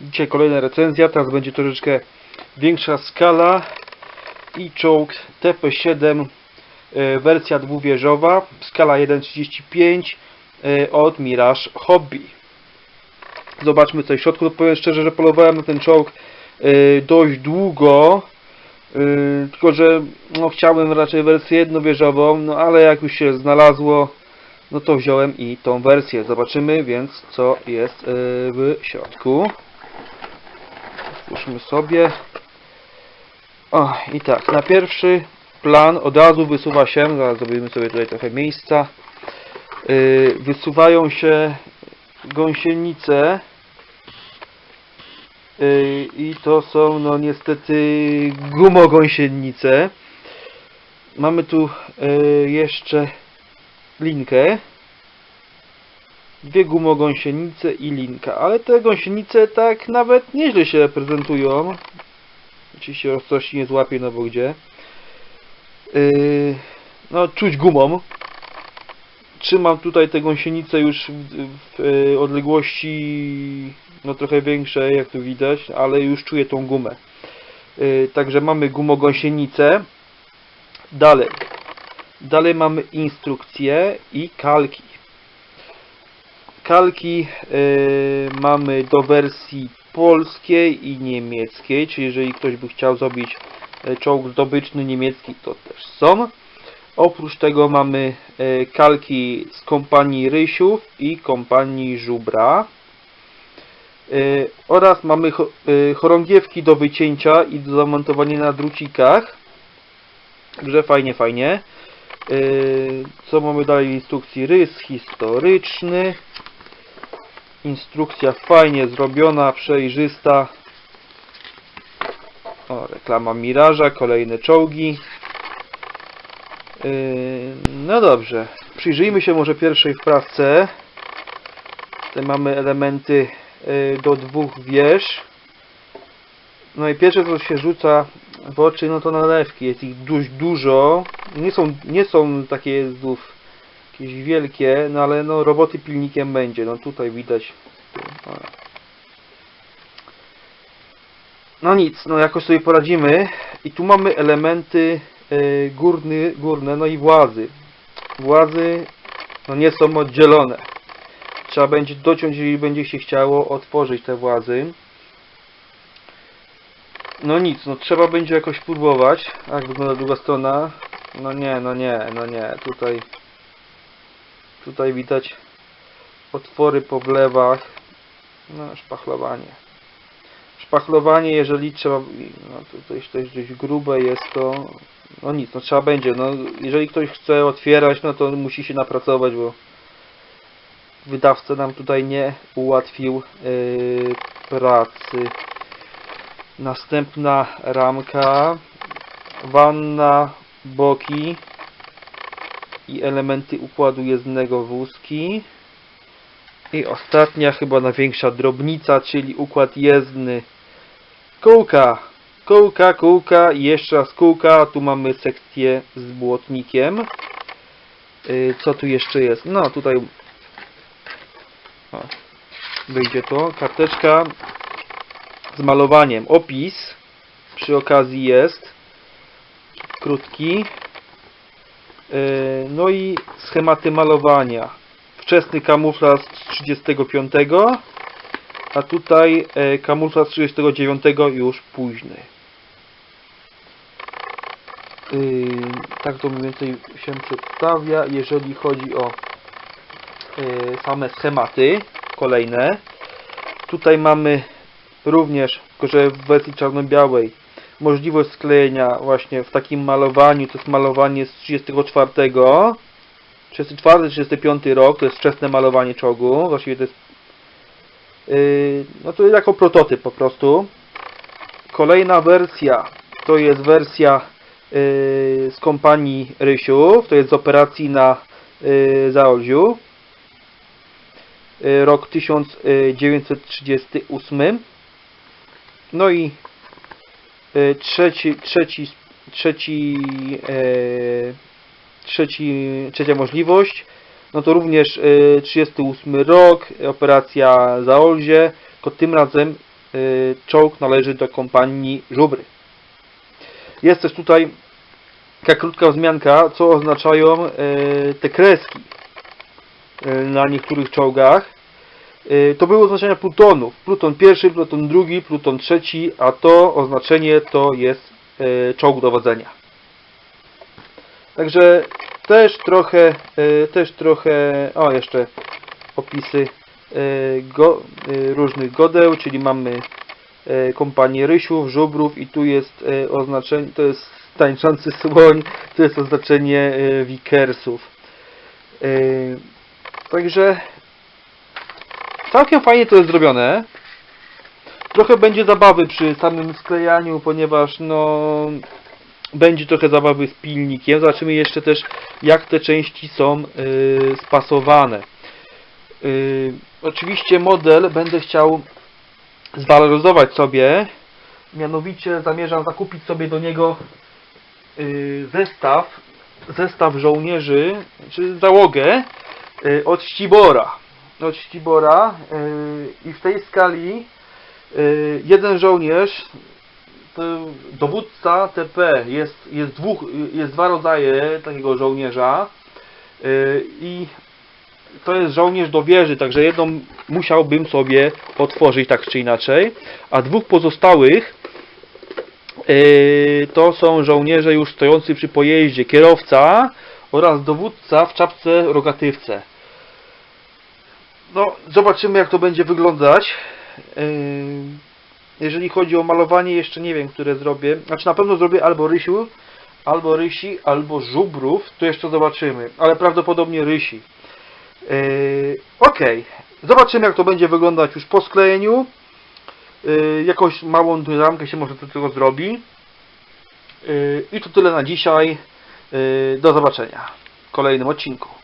Dzisiaj kolejna recenzja, teraz będzie troszeczkę większa skala i czołg TP7 e, wersja dwuwieżowa, skala 1.35 e, od Mirage Hobby. Zobaczmy co w środku, powiem szczerze, że polowałem na ten czołg e, dość długo, tylko że no, chciałem raczej wersję jednowieżową, no ale jak już się znalazło, no to wziąłem i tą wersję. Zobaczymy więc co jest w środku. Otwórzmy sobie. O, i tak, na pierwszy plan od razu wysuwa się, zaraz zrobimy sobie tutaj trochę miejsca, yy, wysuwają się gąsienice yy, i to są no niestety gumogąsienice. Mamy tu yy, jeszcze linkę, dwie gumogąsienice i linka, ale te gąsienice tak nawet nieźle się prezentują. Oczywiście roztrości nie złapie, no bo gdzie. Yy, no, czuć gumą. Trzymam tutaj te gąsienice już w, w yy, odległości no trochę większej, jak tu widać, ale już czuję tą gumę. Yy, także mamy gumogąsienicę. Dalej. Dalej mamy instrukcje i kalki. Kalki yy, mamy do wersji polskiej i niemieckiej, czyli jeżeli ktoś by chciał zrobić e, czołg zdobyczny niemiecki, to też są. Oprócz tego mamy e, kalki z kompanii Rysiów i kompanii Żubra. Oraz mamy cho- chorągiewki do wycięcia i do zamontowania na drucikach. Także fajnie, fajnie. Co mamy dalej w instrukcji? Rys historyczny. Instrukcja fajnie zrobiona, przejrzysta. O, reklama Miraża, kolejne czołgi. Yy, no dobrze, przyjrzyjmy się może pierwszej wprawce. Tutaj mamy elementy yy, do dwóch wież. No i pierwsze co się rzuca w oczy, no to nalewki. Jest ich dość dużo. Nie są, nie są takie znów jakieś wielkie, no ale no roboty pilnikiem będzie. No tutaj widać. No nic, no jakoś sobie poradzimy. I tu mamy elementy e, górny, górne, no i włazy. Włazy no nie są oddzielone. Trzeba będzie dociąć, jeżeli będzie się chciało otworzyć te włazy. No nic, no trzeba będzie jakoś próbować. Jak wygląda druga strona? No nie, no nie, no nie. Tutaj Tutaj widać otwory po wlewach. No, szpachlowanie. Szpachlowanie, jeżeli trzeba... No, to też dość, dość grube jest to... No nic, no trzeba będzie. No, jeżeli ktoś chce otwierać, no to musi się napracować, bo wydawca nam tutaj nie ułatwił yy, pracy. Następna ramka. Wanna, boki i elementy układu jezdnego wózki. I ostatnia, chyba największa drobnica, czyli układ jezdny. Kółka, kółka, kółka i jeszcze raz kółka. Tu mamy sekcję z błotnikiem. Yy, Co tu jeszcze jest? No tutaj wyjdzie to. Karteczka z malowaniem. Opis przy okazji jest krótki. Yy, No i schematy malowania. Wczesny kamuflaż z 35, a tutaj e, kamuflaż z 39 już późny. Yy, Tak to mniej więcej się przedstawia, jeżeli chodzi o same schematy kolejne. Tutaj mamy również, tylko że w wersji czarno-białej, możliwość sklejenia właśnie w takim malowaniu, to jest malowanie z 34 34, 35 rok, to jest wczesne malowanie czołgu, właściwie to jest yy, no to jako prototyp po prostu. Kolejna wersja to jest wersja yy, z kompanii Rysiów, to jest z operacji na yy, Zaolziu. Yy, rok 1938. No i yy, trzeci, trzeci, trzeci, yy, trzeci, trzecia możliwość, no to również y, 38 rok, operacja Zaolzie, tylko tym razem czołg należy do kompanii żubry. Jest też tutaj taka krótka wzmianka, co oznaczają te kreski na niektórych czołgach. Y, To były oznaczenia plutonów. Pluton pierwszy, pluton drugi, pluton trzeci, a to oznaczenie to jest y, czołg dowodzenia. Także też trochę, y, też trochę, o jeszcze opisy go, różnych godeł, czyli mamy kompanię rysiów, żubrów i tu jest oznaczenie, to jest tańczący słoń, to jest oznaczenie wikersów. Także całkiem fajnie to jest zrobione. Trochę będzie zabawy przy samym sklejaniu, ponieważ no będzie trochę zabawy z pilnikiem. Zobaczymy jeszcze też jak te części są y, spasowane. Y, oczywiście model będę chciał zwaloryzować sobie. Mianowicie zamierzam zakupić sobie do niego y, zestaw zestaw żołnierzy, czy załogę y, od Ścibora. Od Ścibora y, i w tej skali y, jeden żołnierz dowódca TP jest, jest, dwóch, jest dwa rodzaje takiego żołnierza y, i to jest żołnierz do wieży, także jedną musiałbym sobie otworzyć tak czy inaczej, a dwóch pozostałych to są żołnierze już stojący przy pojeździe, kierowca oraz dowódca w czapce rogatywce. No, zobaczymy jak to będzie wyglądać. Yy, jeżeli chodzi o malowanie, jeszcze nie wiem, które zrobię. Znaczy na pewno zrobię albo rysiu, albo rysi, albo żubrów. To jeszcze zobaczymy. Ale prawdopodobnie rysi. Yy, ok. Zobaczymy, jak to będzie wyglądać już po sklejeniu. Yy, jakąś małą ramkę się może do tego zrobi. I to tyle na dzisiaj. Do zobaczenia w kolejnym odcinku.